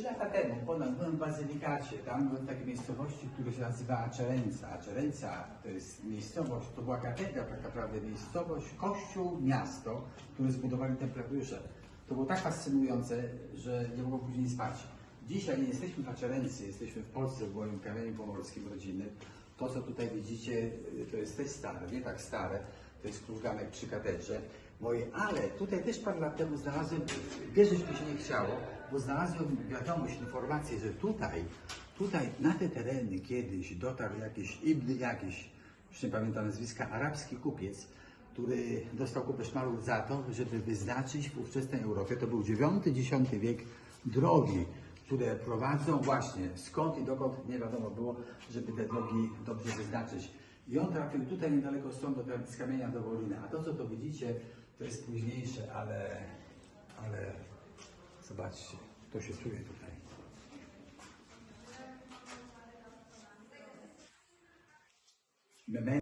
Trzy lata temu ponad byłem w Bazylikacie, tam byłem w takiej miejscowości, która się nazywa Aczerenca. Aczerenca to jest miejscowość, to była katedra tak naprawdę, miejscowość, kościół, miasto, które zbudowali templariusze. To było tak fascynujące, że nie mogłem później spać. Dzisiaj nie jesteśmy w Aczerency, jesteśmy w Polsce, w moim kamieniu pomorskim rodziny. To, co tutaj widzicie, to jest też stare, nie tak stare, to jest krużganek przy katedrze mojej, ale tutaj też parę lat temu znalazłem, wierzyć mi się nie chciało, bo znalazłem wiadomość, informację, że tutaj, tutaj na te tereny kiedyś dotarł jakiś Ibn jakiś, już nie pamiętam nazwiska, arabski kupiec, który dostał kupę szmalu za to, żeby wyznaczyć w ówczesnej Europie, to był IX-X wiek, drogi, które prowadzą właśnie skąd i dokąd nie wiadomo było, żeby te drogi dobrze wyznaczyć. I on trafił tutaj niedaleko stąd do, z kamienia do Wolina. A to, co to widzicie, to jest późniejsze, ale, ale zobaczcie, to się czuje tutaj. Memento